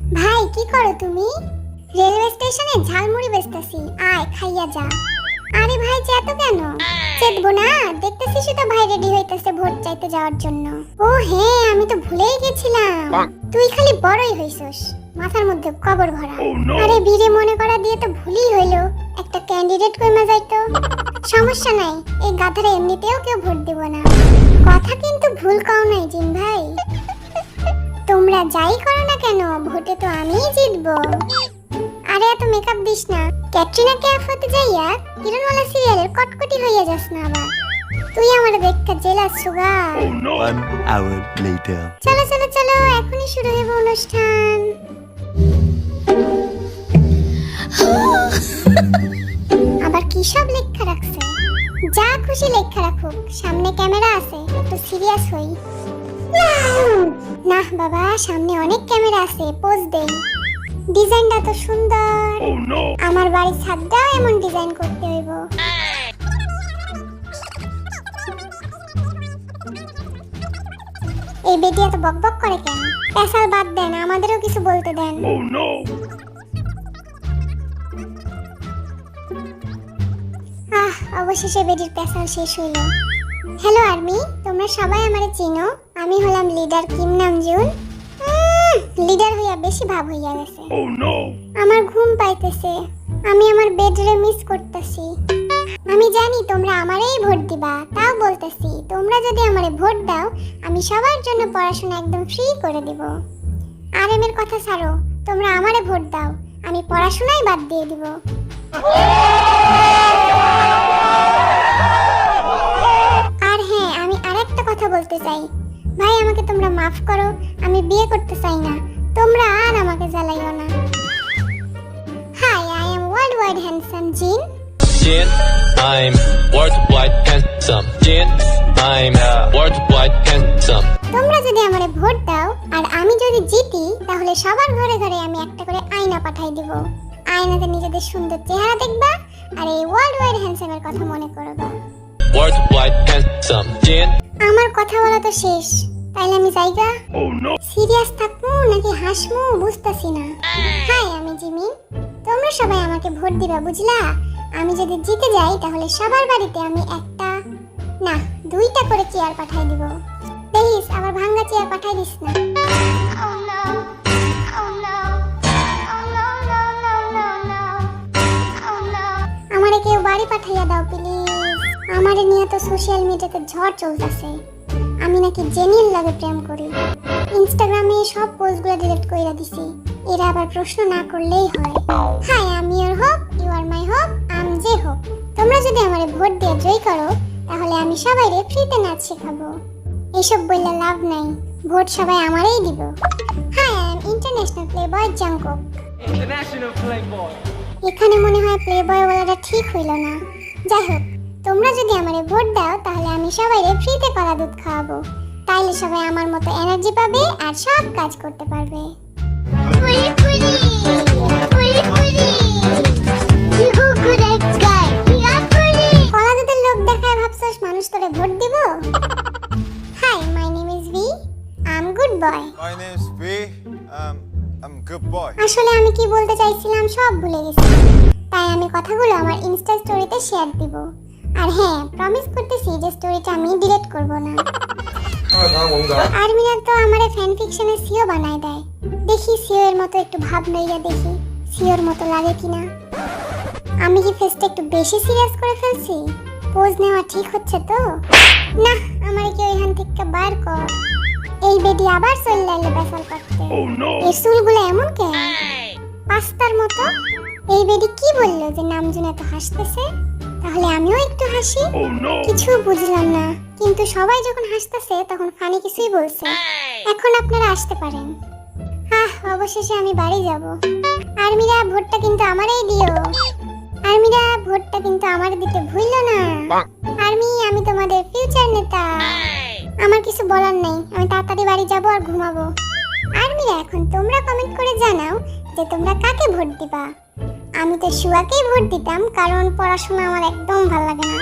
ভাই কি করো তুমি? রেলওয়ে স্টেশনে ঝালমুড়ি বেচতেছি। আয় খাইয়া যা। আরে ভাই চেতো কেন? চেতবো না? দেখতেছি শুধু ভাই রেডি হইতেছে ভোট চাইতে যাওয়ার জন্য। ও হ্যাঁ আমি তো ভুলেই গেছিলাম। তুই খালি বড়ই হইছস। মাথার মধ্যে কবর ভরা। আরে বীরে মনে করা দিয়ে তো ভুলই হইল। একটা ক্যান্ডিডেট কইমা যাইতো। সমস্যা নাই এই গাধারে এমনিতেও কেউ ভোট দিব না। কথা কিন্তু ভুল কও নাই জিন ভাই। তোমরা যাই করো কেন? ভোটে তো আমিই জিতবো। আরে এত মেকআপ দিস না। ক্যাটরিনা ক্যাফ হতে যাইয়া কিরণওয়ালা সিরিয়ালের কটকটি হইয়া যাস না আবার। তুই আমার দেখা জেলাস সুগা One hour later. চলো চলো চলো এখনই শুরু হবে অনুষ্ঠান। আবার কি সব লেখা রাখছে? যা খুশি লেখা রাখুক সামনে ক্যামেরা আছে একটু সিরিয়াস হই। না বাবা সামনে অনেক ক্যামেরা আছে পোজ দেই। ডিজাইনটা তো সুন্দর। আমার বাড়ির ছাদটাও এমন ডিজাইন করতে হইব। এই বেটি এত বকবক করে কেন? পেশাল বাদ দেন আমাদেরও কিছু বলতে দেন। আহ অবশেষে বেটির পেশাল শেষ হইল। হ্যালো আর্মি তোমরা সবাই আমারে চিনো। আমি হলাম লিডার কিম নামজুন লিডার হইয়া বেশি ভাব হইয়া গেছে। আমার ঘুম পাইতেছে। আমি আমার বেডরে মিস করতেছি। আমি জানি তোমরা আমারেই ভোট দিবা তাও বলতেছি তোমরা যদি আমারে ভোট দাও আমি সবার জন্য পড়াশোনা একদম ফ্রি করে দিব। আর এর কথা ছাড়ো তোমরা আমারে ভোট দাও আমি পড়াশোনাই বাদ দিয়ে দিব। মাফ করো আমি বিয়ে করতে চাই না তোমরা আর আমাকে জ্বালাইও না hi I am world wide handsome Jin Jin, I'm worldwide handsome. Jin, I'm worldwide handsome. তোমরা যদি আমারে ভোট দাও আর আমি যদি জিতি তাহলে সবার ঘরে ঘরে আমি একটা করে আয়না পাঠাই দিব আয়নাতে নিজেদের সুন্দর চেহারা দেখবা আর এই ওয়ার্ল্ড ওয়াইড হ্যান্ডসামের কথা মনে করবা Worldwide handsome. Jin, আমার কথা বলা তো শেষ তাইলে আমি যাইগা সিরিয়াস থাকব নাকি হাসমু বুঝতাছি না। হাই আমি জিমিন তোমরা সবাই আমাকে ভোট দিবা বুঝলা? আমি যদি জিতে যাই তাহলে সবার বাড়িতে আমি একটা না দুইটা করে চেয়ার পাঠাই দিব। দেখিস আবার ভাঙ্গা চেয়ার পাঠাই দিস না। আমারে কেউ বাড়ি পাঠাইয়া দাও প্লিজ আমারে নিয়ে তো সোশ্যাল মিডিয়াতে ঝড় চলতেছে। আমি নাকি জেনির লাগে প্রেম করি। ইনস্টাগ্রামে সব পোস্টগুলো ডিলিট কইরা দিছি। এরা আবার প্রশ্ন না করলেই হয়। হাই আমি your hope you are my hope am যে হোপ তোমরা যদি আমারে ভোট দিয়ে জয় করো তাহলে আমি সবাইরে ফ্রিতে নাচ শেখাবো। এসব বললে লাভ নাই। ভোট সবাই আমারই দিব। Hi I am international playboy Jungkook International Playboy. এখানে মনে হয় প্লে বয় বলাটা ঠিক হইল না। যাই হোক তোমরা যদি আমারে ভোট দাও আমি সবাইরে ফ্রিতে কলা দুধ খাওয়াবো। তাইলে সবাই আমার মতো এনার্জি পাবে আর সব কাজ করতে পারবে। কলা দুধের লোক দেখায় ভাবছস মানুষ তোরে ভোট দিব? Hi my name is V I am good boy My name's V. Um, I'm a good boy. আসলে আমি কি বলতে চাইছিলাম সব ভুলে গেছি। তাই আমি কথাগুলো আমার ইনস্টা স্টোরিতে শেয়ার দিব। আর হ্যাঁ প্রমিস করতেছি যে স্টোরিটা আমি ডিলিট করব না। আর মিনার তো আমারে ফ্যান ফিকশনে সিও বানায় দেয়। দেখি সিও এর মতো একটু ভাব লইয়া দেখি সিওর মতো লাগে কিনা। আমি কি ফেসটা একটু বেশি সিরিয়াস করে ফেলছি? পোজ নেওয়া ঠিক হচ্ছে তো? না আমার কি ওইখান থেকে বার কর। এই বেডি আবার চলে এলো বেসাল করতে। এর চুলগুলো এমন কেন পাস্তার মতো? এই বেডি কি বলল যে নামজুন এত হাসতেছে? তাহলে আমিও একটু হাসি? কিছু বুঝলাম না। কিন্তু সবাই যখন হাসতেছে তখন ফানি কিছুই বলছে। এখন আপনারা আসতে পারেন। আহ অবশেষে আমি বাড়ি যাব। আর্মিরা ভোটটা কিন্তু আমারই দিও। আর্মিরা ভোটটা কিন্তু আমার দিতে ভুললো না। আর্মি আমি তোমাদের ফিউচার নেতা। আমার কিছু বলার নেই। আমি তাড়াতাড়ি বাড়ি যাব আর ঘুমাবো। আর্মিরা এখন তোমরা কমেন্ট করে জানাও যে তোমরা কাকে ভোট দিবা। আমি তো শুয়াকেই ভোট দিতাম কারণ পড়াশোনা আমার একদম ভালো লাগে না।